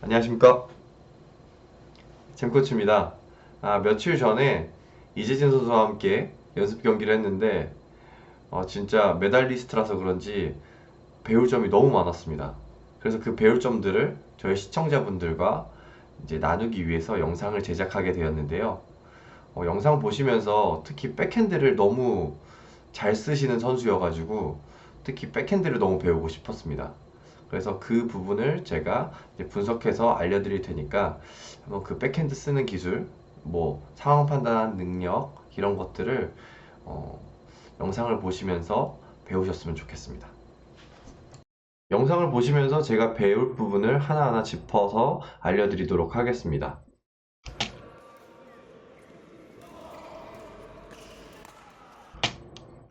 안녕하십니까. 잼코치입니다. 아, 며칠 전에 이재진 선수와 함께 연습 경기를 했는데, 어, 진짜 메달리스트라서 그런지 배울 점이 너무 많았습니다. 그래서 그 배울 점들을 저희 시청자분들과 이제 나누기 위해서 영상을 제작하게 되었는데요. 어, 영상 보시면서 특히 백핸드를 너무 잘 쓰시는 선수여가지고 특히 백핸드를 너무 배우고 싶었습니다. 그래서 그 부분을 제가 분석해서 알려드릴 테니까 한번 그 백핸드 쓰는 기술, 뭐 상황 판단 능력 이런 것들을 어, 영상을 보시면서 배우셨으면 좋겠습니다. 영상을 보시면서 제가 배울 부분을 하나하나 짚어서 알려드리도록 하겠습니다.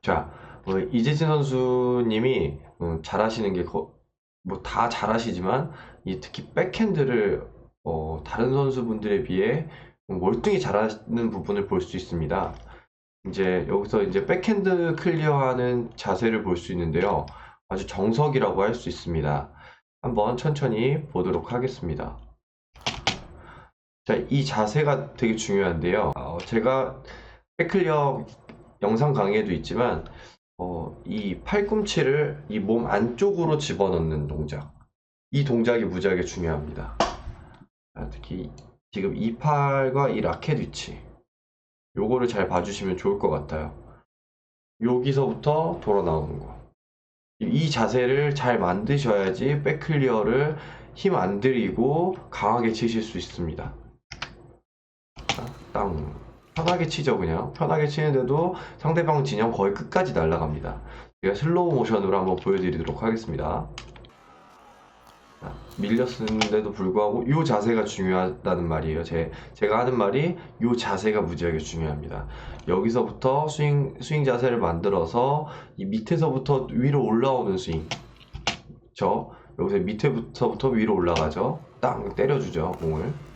자, 어, 이재진 선수님이 음, 잘하시는 게 뭐 다 잘하시지만 이 특히 백핸드를 어, 다른 선수분들에 비해 월등히 잘하는 부분을 볼 수 있습니다. 이제 여기서 이제 백핸드 클리어하는 자세를 볼 수 있는데요. 아주 정석이라고 할 수 있습니다. 한번 천천히 보도록 하겠습니다. 자, 이 자세가 되게 중요한데요. 어, 제가 백클리어 영상 강의에도 있지만 어, 이 팔꿈치를 이 몸 안쪽으로 집어넣는 동작. 이 동작이 무지하게 중요합니다. 아, 특히 지금 이 팔과 이 라켓 위치. 요거를 잘 봐주시면 좋을 것 같아요. 여기서부터 돌아 나오는 거. 이 자세를 잘 만드셔야지 백클리어를 힘 안 들이고 강하게 치실 수 있습니다. 자, 땅. 편하게 치죠, 그냥. 편하게 치는데도 상대방 진영 거의 끝까지 날아갑니다. 제가 슬로우 모션으로 한번 보여드리도록 하겠습니다. 자, 밀렸는데도 불구하고 이 자세가 중요하다는 말이에요. 제, 제가 하는 말이 이 자세가 무지하게 중요합니다. 여기서부터 스윙, 스윙 자세를 만들어서 이 밑에서부터 위로 올라오는 스윙. 저 여기서 밑에부터부터 위로 올라가죠. 땅 때려주죠, 공을.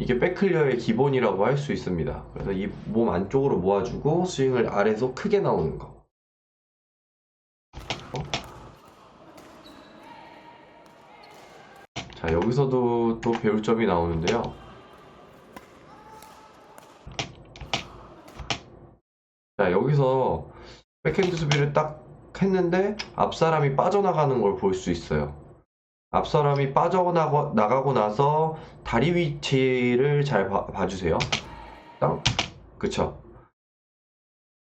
이게 백클리어의 기본이라고 할 수 있습니다. 그래서 이 몸 안쪽으로 모아주고 스윙을 아래에서 크게 나오는 거. 어? 자, 여기서도 또 배울 점이 나오는데요. 자, 여기서 백핸드 수비를 딱 했는데 앞 사람이 빠져나가는 걸 볼 수 있어요. 앞 사람이 빠져나가 나가고 나서 다리 위치를 잘 봐, 봐주세요. 땅, 그쵸?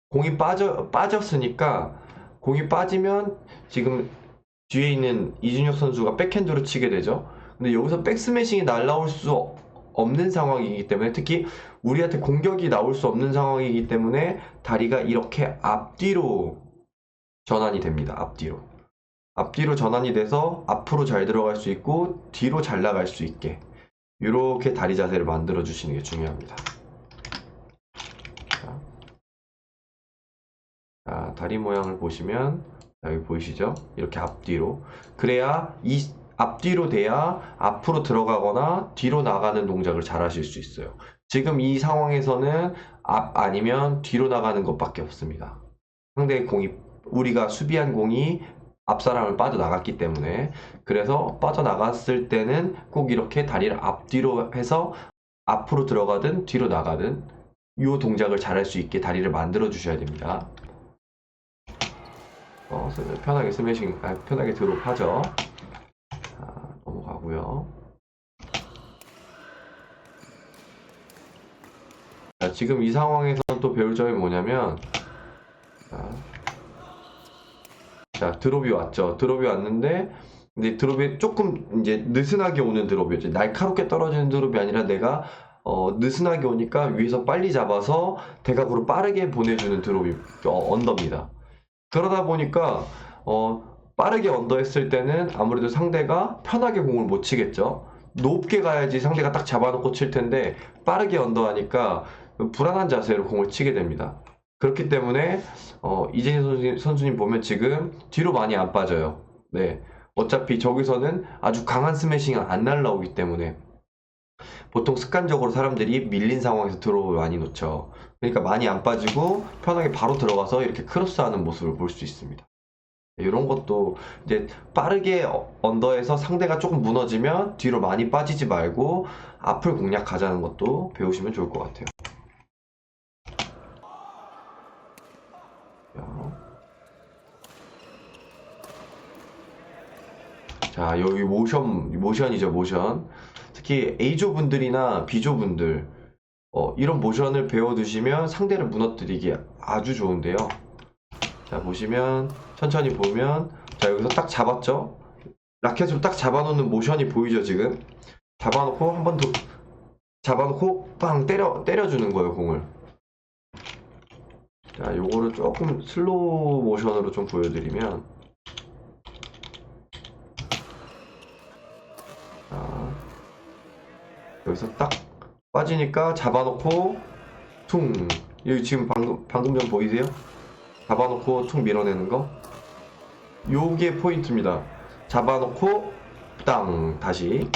공이 빠져 빠졌으니까 공이 빠지면 지금 뒤에 있는 이준혁 선수가 백핸드로 치게 되죠. 근데 여기서 백스매싱이 날라올 수 없는 상황이기 때문에 특히 우리한테 공격이 나올 수 없는 상황이기 때문에 다리가 이렇게 앞뒤로 전환이 됩니다. 앞뒤로. 앞뒤로 전환이 돼서 앞으로 잘 들어갈 수 있고 뒤로 잘 나갈 수 있게 이렇게 다리 자세를 만들어 주시는 게 중요합니다. 자, 자, 다리 모양을 보시면 자, 여기 보이시죠? 이렇게 앞뒤로 그래야 이 앞뒤로 돼야 앞으로 들어가거나 뒤로 나가는 동작을 잘 하실 수 있어요. 지금 이 상황에서는 앞 아니면 뒤로 나가는 것밖에 없습니다. 상대의 공이 우리가 수비한 공이 앞 사람을 빠져나갔기 때문에 그래서 빠져나갔을 때는 꼭 이렇게 다리를 앞뒤로 해서 앞으로 들어가든 뒤로 나가든 이 동작을 잘할 수 있게 다리를 만들어 주셔야 됩니다. 어, 편하게 스매싱, 아, 편하게 드롭 하죠. 자, 넘어가고요. 자, 지금 이 상황에서 또 배울 점이 뭐냐면 자, 자, 드롭이 왔죠. 드롭이 왔는데, 근데 드롭이 조금 이제 느슨하게 오는 드롭이었죠. 날카롭게 떨어지는 드롭이 아니라 내가 어, 느슨하게 오니까 위에서 빨리 잡아서 대각으로 빠르게 보내주는 드롭이 어, 언더입니다. 그러다 보니까 어, 빠르게 언더 했을 때는 아무래도 상대가 편하게 공을 못 치겠죠. 높게 가야지 상대가 딱 잡아놓고 칠 텐데 빠르게 언더 하니까 불안한 자세로 공을 치게 됩니다. 그렇기 때문에 어, 이재진 선수님, 선수님 보면 지금 뒤로 많이 안 빠져요. 네. 어차피 저기서는 아주 강한 스매싱이 안 날라오기 때문에 보통 습관적으로 사람들이 밀린 상황에서 드롭을 많이 놓죠. 그러니까 많이 안 빠지고 편하게 바로 들어가서 이렇게 크로스하는 모습을 볼 수 있습니다. 이런 것도 이제 빠르게 어- 언더에서 상대가 조금 무너지면 뒤로 많이 빠지지 말고 앞을 공략하자는 것도 배우시면 좋을 것 같아요. 자, 여기 모션, 모션이죠, 모션. 특히 A조 분들이나 B조 분들, 어, 이런 모션을 배워두시면 상대를 무너뜨리기 아주 좋은데요. 자, 보시면, 천천히 보면, 자, 여기서 딱 잡았죠? 라켓으로 딱 잡아놓는 모션이 보이죠, 지금? 잡아놓고, 한 번 더, 잡아놓고, 빵! 때려, 때려주는 거예요, 공을. 자, 요거를 조금 슬로우 모션으로 좀 보여드리면, 여기서 딱 빠지니까 잡아놓고 퉁. 여기 지금 방금 방금 전 보이세요? 잡아놓고 퉁 밀어내는 거? 요게 포인트입니다. 잡아놓고 땅. 다시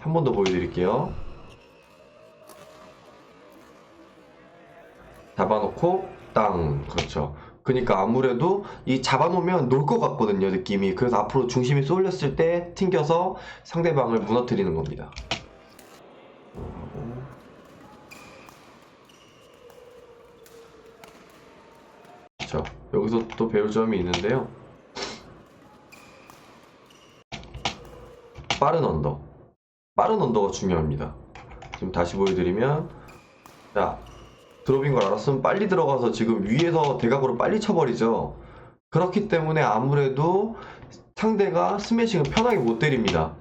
한 번 더 보여드릴게요. 잡아놓고 땅. 그렇죠. 그러니까 아무래도 이 잡아놓으면 놀 것 같거든요 느낌이. 그래서 앞으로 중심이 쏠렸을 때 튕겨서 상대방을 무너뜨리는 겁니다 그렇죠 여기서 또 배울 점이 있는데요 빠른 언더 빠른 언더가 중요합니다 지금 다시 보여드리면 자 드롭인 걸 알았으면 빨리 들어가서 지금 위에서 대각으로 빨리 쳐버리죠. 그렇기 때문에 아무래도 상대가 스매싱을 편하게 못 때립니다.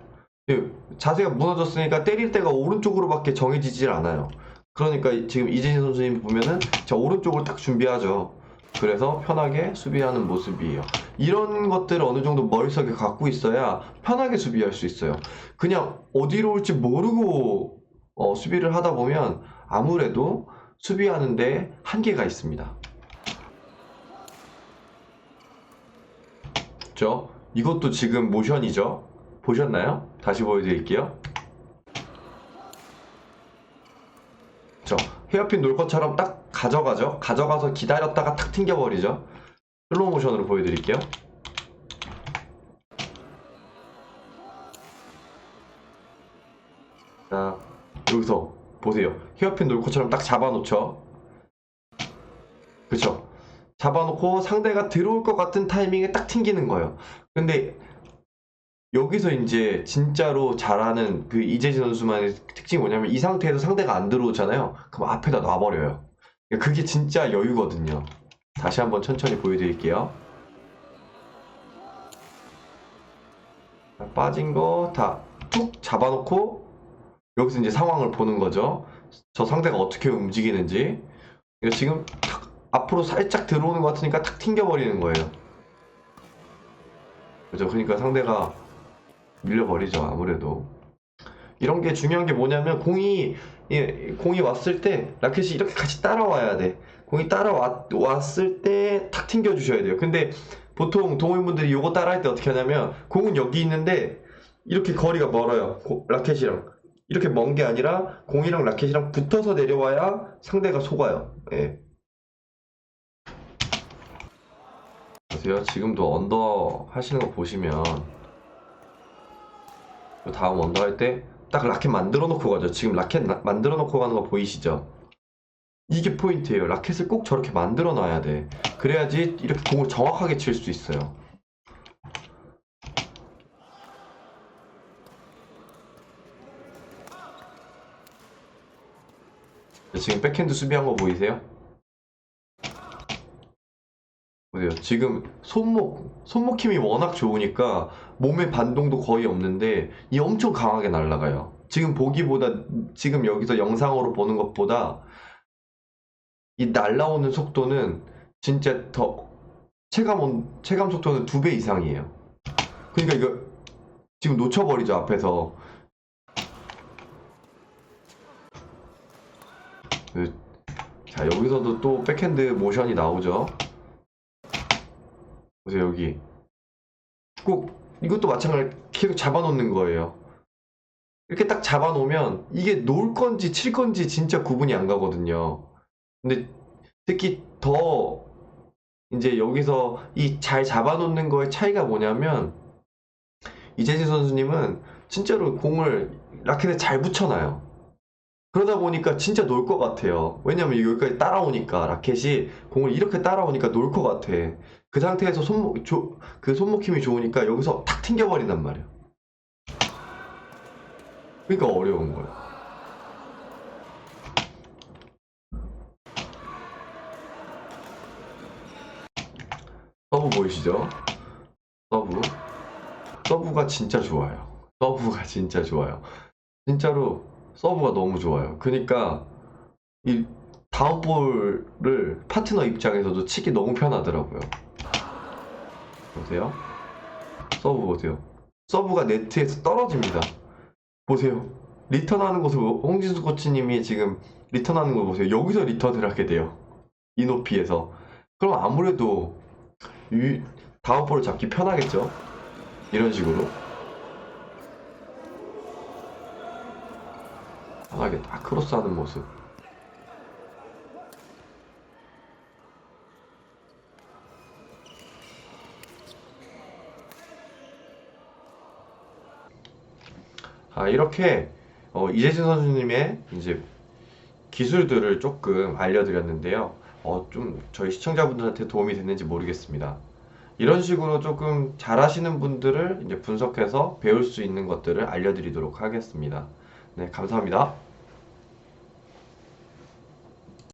예, 자세가 무너졌으니까 때릴 때가 오른쪽으로밖에 정해지질 않아요. 그러니까 지금 이재진 선수님 보면은 자 오른쪽을 딱 준비하죠. 그래서 편하게 수비하는 모습이에요. 이런 것들을 어느 정도 머릿속에 갖고 있어야 편하게 수비할 수 있어요. 그냥 어디로 올지 모르고 어, 수비를 하다 보면 아무래도 수비하는데 한계가 있습니다. 그죠? 이것도 지금 모션이죠? 보셨나요? 다시 보여드릴게요. 그죠? 헤어핀 놀 것처럼 딱 가져가죠? 가져가서 기다렸다가 탁 튕겨버리죠? 슬로우 모션으로 보여드릴게요. 자, 여기서 보세요. 헤어핀 놀코처럼 딱 잡아놓죠. 그쵸? 잡아놓고 상대가 들어올 것 같은 타이밍에 딱 튕기는 거예요. 근데 여기서 이제 진짜로 잘하는 그 이재진 선수만의 특징이 뭐냐면 이 상태에서 상대가 안 들어오잖아요. 그럼 앞에다 놔버려요. 그게 진짜 여유거든요. 다시 한번 천천히 보여드릴게요. 빠진 거 다 툭 잡아놓고 여기서 이제 상황을 보는 거죠. 저 상대가 어떻게 움직이는지. 지금 탁 앞으로 살짝 들어오는 것 같으니까 탁 튕겨버리는 거예요. 그죠? 그러니까 상대가 밀려버리죠, 아무래도. 이런 게 중요한 게 뭐냐면 공이 예, 공이 왔을 때 라켓이 이렇게 같이 따라와야 돼. 공이 따라왔을 때 탁 튕겨 주셔야 돼요. 근데 보통 동호인분들이 이거 따라할 때 어떻게 하냐면 공은 여기 있는데 이렇게 거리가 멀어요. 고- 라켓이랑. 이렇게 먼 게 아니라 공이랑 라켓이랑 붙어서 내려와야 상대가 속아요. 예. 보세요. 지금도 언더 하시는 거 보시면 그 다음 언더 할 때 딱 라켓 만들어 놓고 가죠. 지금 라켓 나- 만들어 놓고 가는 거 보이시죠? 이게 포인트예요. 라켓을 꼭 저렇게 만들어 놔야 돼. 그래야지 이렇게 공을 정확하게 칠 수 있어요. 지금 백핸드 수비한 거 보이세요? 보세요. 지금 손목, 손목 힘이 워낙 좋으니까 몸의 반동도 거의 없는데 이 엄청 강하게 날아가요. 지금 보기보다, 지금 여기서 영상으로 보는 것보다 이 날라오는 속도는 진짜 더 체감, 온- 체감 속도는 두 배 이상이에요. 그러니까 이거 지금 놓쳐버리죠, 앞에서. 그, 자, 여기서도 또 백핸드 모션이 나오죠. 보세요, 여기. 꼭, 이것도 마찬가지로 계속 잡아놓는 거예요. 이렇게 딱 잡아놓으면 이게 놓을 건지 칠 건지 진짜 구분이 안 가거든요. 근데 특히 더 이제 여기서 이 잘 잡아놓는 거의 차이가 뭐냐면 이재진 선수님은 진짜로 공을 라켓에 잘 붙여놔요. 그러다 보니까 진짜 놀 것 같아요. 왜냐면 여기까지 따라오니까 라켓이 공을 이렇게 따라오니까 놀 것 같아. 그 상태에서 손목 조, 그 손목 힘이 좋으니까 여기서 탁 튕겨버린단 말이야. 그러니까 어려운 거야. 서브 보이시죠? 서브. 서브가 진짜 좋아요. 서브가 진짜 좋아요. 진짜로 서브가 너무 좋아요. 그러니까 이 다운 볼을 파트너 입장에서도 치기 너무 편하더라고요. 보세요. 서브 보세요. 서브가 네트에서 떨어집니다. 보세요. 리턴하는 것을 홍진수 코치님이 지금 리턴하는 걸 보세요. 여기서 리턴을 하게 돼요. 이 높이에서. 그럼 아무래도 이 다운볼을 잡기 편하겠죠? 이런 식으로. 편하게 딱 크로스하는 모습. 아, 이렇게 어, 이재진 선수님의 이제 기술들을 조금 알려드렸는데요. 어, 좀 저희 시청자분들한테 도움이 됐는지 모르겠습니다. 이런 식으로 조금 잘하시는 분들을 이제 분석해서 배울 수 있는 것들을 알려드리도록 하겠습니다. 네, 감사합니다.